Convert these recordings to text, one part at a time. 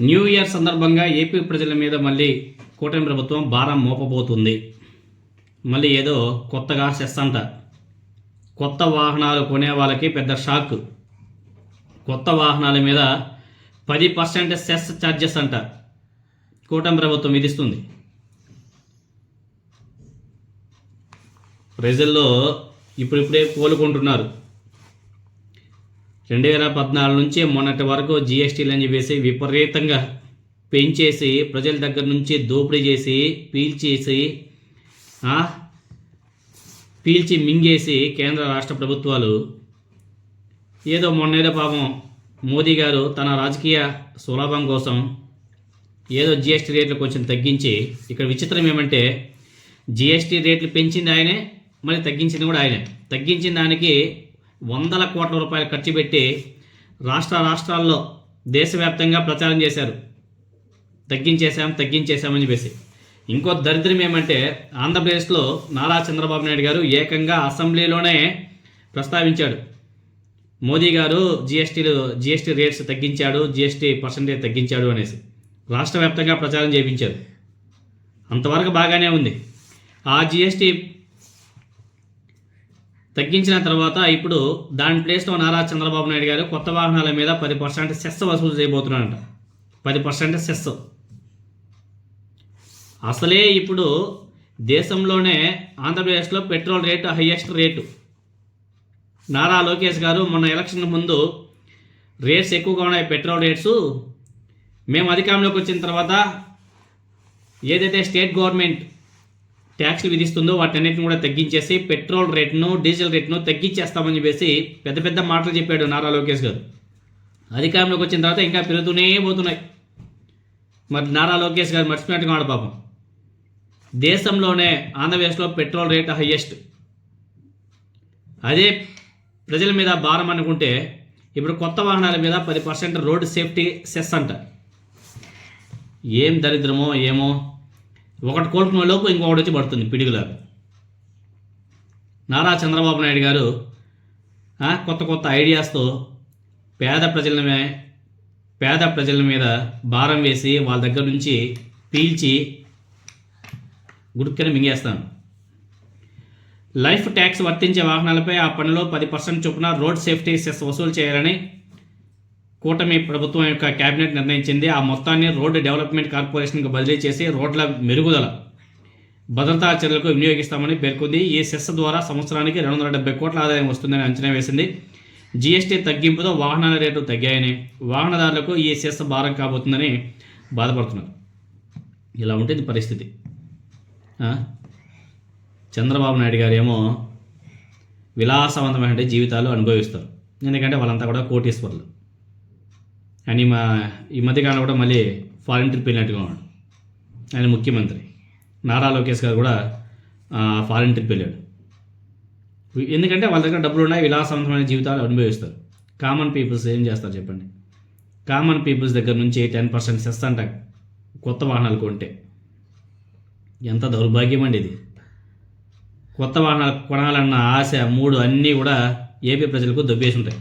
New year సందర్భంగా AP ప్రజల మీద మళ్ళీ కూటమి ప్రభుత్వం భారం మోపబోతుంది. మళ్ళీ ఏదో కొత్తగా సెస్ అంట కొత్త వాహనాలు కొనే వాళ్ళకి పెద్ద షాక్. కొత్త వాహనాల మీద పది పర్సెంట్ సెస్ ఛార్జెస్ అంట కూటమి ప్రభుత్వం విధిస్తుంది. ప్రజల్లో ఇప్పుడిప్పుడే కోలుకుంటున్నారు. రెండు వేల పద్నాలుగు నుంచి మొన్నటి వరకు జిఎస్టీలు అని చెప్పేసి విపరీతంగా పెంచేసి ప్రజల దగ్గర నుంచి దోపిడీ చేసి పీల్చేసి పీల్చి మింగేసి కేంద్ర రాష్ట్ర ప్రభుత్వాలు. ఏదో మొన్నేదో పాపం మోదీ గారు తన రాజకీయ సులభం కోసం ఏదో జిఎస్టీ రేట్లు కొంచెం తగ్గించి ఇక్కడ విచిత్రం ఏమంటే జిఎస్టీ రేట్లు పెంచింది ఆయనే మళ్ళీ తగ్గించింది కూడా ఆయనే. తగ్గించిన దానికి వందల కోట్ల రూపాయలు ఖర్చు పెట్టి రాష్ట్ర రాష్ట్రాల్లో దేశవ్యాప్తంగా ప్రచారం చేశారు. తగ్గించేశాం తగ్గించేశామని చెప్పేసి. ఇంకో దరిద్రం ఏమంటే ఆంధ్రప్రదేశ్లో నారా చంద్రబాబు నాయుడు గారు ఏకంగా అసెంబ్లీలోనే ప్రస్తావించాడు. మోదీ గారు జిఎస్టీలు జిఎస్టీ రేట్స్ తగ్గించాడు జిఎస్టీ పర్సంటేజ్ తగ్గించాడు అనేసి. రాష్ట్ర వ్యాప్తంగా ప్రచారం చేయించారు. అంతవరకు బాగానే ఉంది. ఆ జిఎస్టీ తగ్గించిన తర్వాత ఇప్పుడు దాని ప్లేస్లో నారా చంద్రబాబు నాయుడు గారు కొత్త వాహనాల మీద పది పర్సెంట్ సెస్ వసూలు చేయబోతున్నారంట. పది పర్సెంట్ సెస్. అసలే ఇప్పుడు దేశంలోనే ఆంధ్రప్రదేశ్లో petrol rate highest rate. Nara Lokesh గారు మొన్న ఎలక్షన్ ముందు రేట్స్ ఎక్కువగా ఉన్నాయి పెట్రోల్ రేట్స్. మేము అధికారంలోకి వచ్చిన తర్వాత ఏదైతే స్టేట్ గవర్నమెంట్ ట్యాక్స్లు విధిస్తుందో వాటన్నిటిని కూడా తగ్గించేసి పెట్రోల్ రేట్ను డీజిల్ రేట్ను తగ్గించేస్తామని చెప్పేసి పెద్ద పెద్ద మాటలు చెప్పాడు నారా లోకేష్ గారు. అధికారంలోకి వచ్చిన తర్వాత ఇంకా పెరుగుతూనే పోతున్నాయి. మరి నారా లోకేష్ గారు మర్చిపోయినట్టుగా ఉన్నాడు పాపం. దేశంలోనే ఆంధ్రప్రదేశ్లో పెట్రోల్ రేట్ హయ్యెస్ట్. అదే ప్రజల మీద భారం అనుకుంటే ఇప్పుడు కొత్త వాహనాల మీద పది పర్సెంట్ రోడ్ సేఫ్టీ సెస్ అంట. ఏం దరిద్రమో ఏమో ఒకటి కోలుకునే లోపు ఇంకొకటి వచ్చి పడుతుంది పిడుగులాగా నారా చంద్రబాబు నాయుడు గారు కొత్త కొత్త ఐడియాస్తో పేద ప్రజలమే పేద ప్రజల మీద భారం వేసి వాళ్ళ దగ్గర నుంచి పీల్చి గుడుక్కని మింగేస్తాను లైఫ్ ట్యాక్స్ వర్తించే వాహనాలపై ఆ పనిలో పది పర్సెంట్ చొప్పున రోడ్ సేఫ్టీ సెస్ వసూలు చేయాలని కూటమి ప్రభుత్వం యొక్క కేబినెట్ నిర్ణయించింది. ఆ మొత్తాన్ని రోడ్డు డెవలప్మెంట్ కార్పొరేషన్కి బదిలీ చేసి రోడ్ల మెరుగుదల భద్రతా చర్యలకు వినియోగిస్తామని పేర్కొంది. ఈ సెస్ ద్వారా సంవత్సరానికి రెండు వందల డెబ్బై కోట్ల ఆదాయం వస్తుందని అంచనా వేసింది. జీఎస్టీ తగ్గింపుతో వాహనాల రేటు తగ్గాయని వాహనదారులకు ఈ సెస్ భారం కాబోతుందని బాధపడుతున్నారు. ఇలా ఉంటుంది పరిస్థితి. చంద్రబాబు నాయుడు గారు ఏమో విలాసవంతమైన జీవితాలు అనుభవిస్తారు. ఎందుకంటే వాళ్ళంతా కూడా కోటీశ్వరులు. అని మా ఈ మధ్యకాలం కూడా మళ్ళీ ఫారిన్ ట్రిప్ వెళ్ళినట్టుగా ఉన్నాడు. ఆయన ముఖ్యమంత్రి. నారా లోకేష్ గారు కూడా ఫారిన్ ట్రిప్ వెళ్ళాడు. ఎందుకంటే వాళ్ళ దగ్గర డబ్బులు ఉన్నాయి విలాసవంతమైన జీవితాలు అనుభవిస్తారు. కామన్ పీపుల్స్ ఏం చేస్తారు చెప్పండి? కామన్ పీపుల్స్ దగ్గర నుంచి టెన్ పర్సెంట్ సెస్ అంట కొత్త వాహనాలు కొంటే. ఎంత దౌర్భాగ్యం అండి ఇది. కొత్త వాహనాలు కొనాలన్న ఆశ మూడు అన్నీ కూడా ఏపీ ప్రజలకు దొబ్బేసి ఉంటాయి.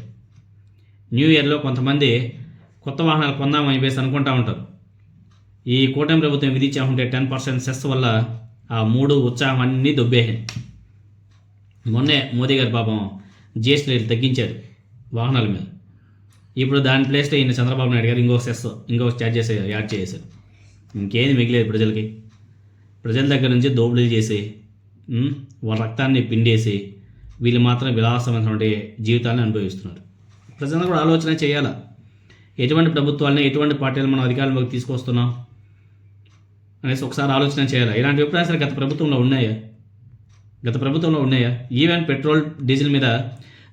న్యూ ఇయర్లో కొంతమంది కొత్త వాహనాలు కొందామని చెప్పేసి అనుకుంటా ఉంటారు. ఈ కూటమి ప్రభుత్వం విధించామంటే టెన్ పర్సెంట్ సెస్ వల్ల ఆ మూడు ఉత్సాహం అన్నీ దొబ్బేసాయి మొన్నే మోదీ గారు పాపం జిఎస్టీ రేట్లు తగ్గించారు వాహనాల మీద. ఇప్పుడు దాని ప్లేస్లో ఈయన చంద్రబాబు నాయుడు గారు ఇంకో సెస్ ఇంకో ఛార్జెస్ యాడ్ చేశారు. ఇంకేది మిగిలేదు ప్రజలకి. ప్రజల దగ్గర నుంచి దోపిడీలు చేసి వాళ్ళ రక్తాన్ని పిండేసి వీళ్ళు మాత్రం విలాసమైనటువంటి జీవితాన్ని అనుభవిస్తున్నారు. ప్రజలు కూడా ఆలోచన చేయాలా? ఎటువంటి ప్రభుత్వాలని ఎటువంటి పార్టీలు మనం అధికారంలోకి తీసుకొస్తున్నాం అనేసి ఒకసారి ఆలోచన చేయాలి? ఇలాంటి విప్రాసాలు గత ప్రభుత్వంలో ఉన్నాయా? గత ప్రభుత్వంలో ఉన్నాయా? ఈవెన్ పెట్రోల్ డీజిల్ మీద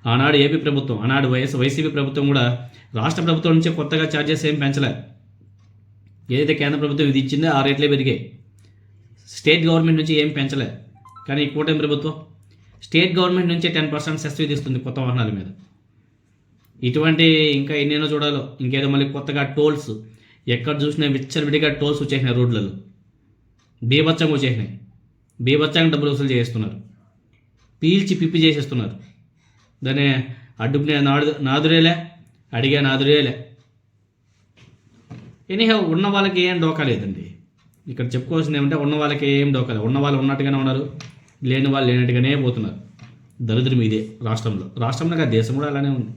ఆనాడు ఏపీ ప్రభుత్వం ఆనాడు వైఎస్ వైసీపీ ప్రభుత్వం కూడా రాష్ట్ర ప్రభుత్వం నుంచే కొత్తగా ఛార్జెస్ ఏం పెంచలే. ఏదైతే కేంద్ర ప్రభుత్వం ఇది ఇచ్చిందో ఆ రేట్లే పెరిగాయి స్టేట్ గవర్నమెంట్ నుంచి ఏం పెంచలే. కానీ ఈ కూటమి ప్రభుత్వం స్టేట్ గవర్నమెంట్ నుంచి టెన్ పర్సెంట్ సెస్ విధిస్తుంది కొత్త వాహనాల మీద. ఇటువంటి ఇంకా ఎన్నెన్నో చూడాలో. ఇంకేదో మళ్ళీ కొత్తగా టోల్స్. ఎక్కడ చూసినా విచ్చలవిడిగా టోల్స్ వచ్చేసినాయి రోడ్లలో. బీభత్సంగా వచ్చేసినాయి. బీభత్సంగా డబ్బులు వసూలు చేస్తున్నారు పీల్చి పిప్పి చేసేస్తున్నారు. దాన్ని అడ్డుకునే నాడు నాదురేలే అడిగా నాదురేలే. ఎనీహౌ ఉన్న వాళ్ళకి ఏం డోకా లేదండి. ఇక్కడ చెప్పుకోవాల్సింది ఏమంటే ఉన్న వాళ్ళకి ఏం డోకా లేదు. ఉన్న వాళ్ళు ఉన్నట్టుగానే ఉన్నారు. లేని వాళ్ళు లేనట్టుగానే పోతున్నారు. దరిద్రం ఇదే రాష్ట్రంలో. రాష్ట్రంలో కాదు దేశం కూడా అలానే ఉంది.